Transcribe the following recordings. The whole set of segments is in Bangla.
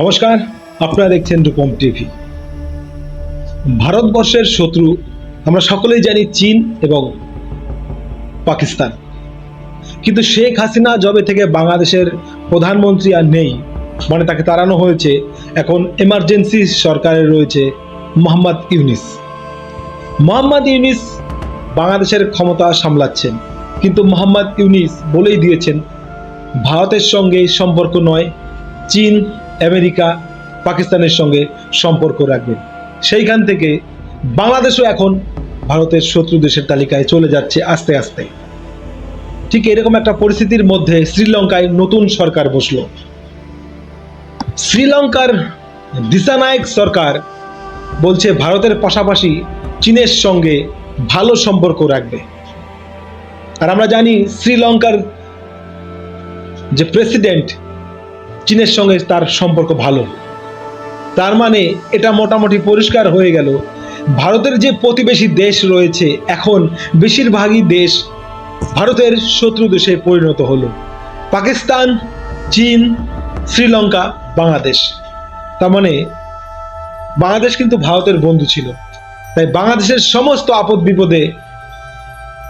নমস্কার, আপনারা দেখছেন রূপম টিভি। ভারতবর্ষের শত্রু, আমরা সকলেই জানি চীন এবং পাকিস্তান। কিন্তু শেখ হাসিনা জবে থেকে বাংলাদেশের প্রধানমন্ত্রী আর নেই মানে তাকে তাড়ানো হয়েছে এখন এমার্জেন্সি সরকারে রয়েছে মোহাম্মদ ইউনিস। মোহাম্মদ ইউনিস বাংলাদেশের ক্ষমতা সামলাচ্ছেন, কিন্তু মোহাম্মদ ইউনিস বলেই দিয়েছেন, ভারতের সঙ্গে সম্পর্ক নয়, চীন আমেরিকা পাকিস্তানের সঙ্গে সম্পর্ক রাখবেন সেইখান থেকে বাংলাদেশও এখন ভারতের শত্রু দেশের তালিকায় চলে যাচ্ছে আস্তে আস্তে। ঠিক এরকম একটা পরিস্থিতির মধ্যে শ্রীলঙ্কায় নতুন সরকার বসল। শ্রীলঙ্কার দিশানায়ক সরকার বলছে, ভারতের পাশাপাশি চীনের সঙ্গে ভালো সম্পর্ক রাখবে। আর আমরা জানি, শ্রীলঙ্কার যে প্রেসিডেন্ট চীনের সঙ্গে তার সম্পর্ক ভালো। তার মানে এটা মোটামুটি পরিষ্কার হয়ে গেল। ভারতের যে প্রতিবেশী দেশ রয়েছে, এখন বেশিরভাগই দেশ ভারতের শত্রু দেশে পরিণত হলো। পাকিস্তান, চীন, শ্রীলঙ্কা, বাংলাদেশ। তার মানে বাংলাদেশ কিন্তু ভারতের বন্ধু ছিল। তাই বাংলাদেশের সমস্ত আপদ বিপদে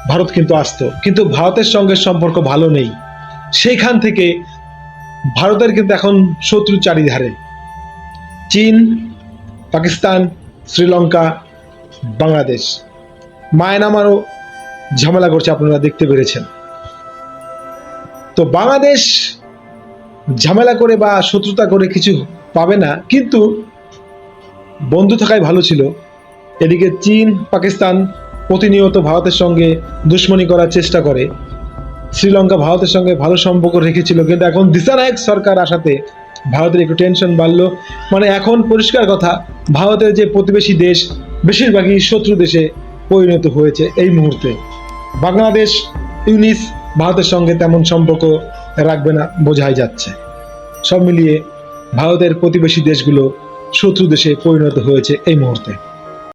ভারত কিন্তু আসতো। কিন্তু ভারতের সঙ্গে সম্পর্ক ভালো নেই। সেইখান থেকে ভারতের কিন্তু এখন শত্রু চারিধারে। চীন, পাকিস্তান, শ্রীলঙ্কা, বাংলাদেশ। মায়ানমারও ঝামেলা করছে, আপনারা দেখতে পেরেছেন। তো বাংলাদেশ ঝামেলা করে বা শত্রুতা করে কিছু পাবে না, কিন্তু বন্ধু থাকাই ভালো ছিল। এদিকে চীন, পাকিস্তান প্রতিনিয়ত ভারতের সঙ্গে দুশ্মনী করার চেষ্টা করে। শ্রীলঙ্কা ভারতের সঙ্গে ভালো সম্পর্ক রেখেছিল, কিন্তু এখন দিশানায়ক সরকার আসাতে ভারতের একটু টেনশন বাড়লো। মানে এখন পরিষ্কার কথা, ভারতের যে প্রতিবেশী দেশ, বেশিরভাগই শত্রু দেশে পরিণত হয়েছে এই মুহূর্তে। বাংলাদেশ, ইউনিস, ভারতের সঙ্গে তেমন সম্পর্ক রাখবে না, বোঝাই যাচ্ছে। সব মিলিয়ে ভারতের প্রতিবেশী দেশগুলো শত্রু দেশে পরিণত হয়েছে এই মুহূর্তে।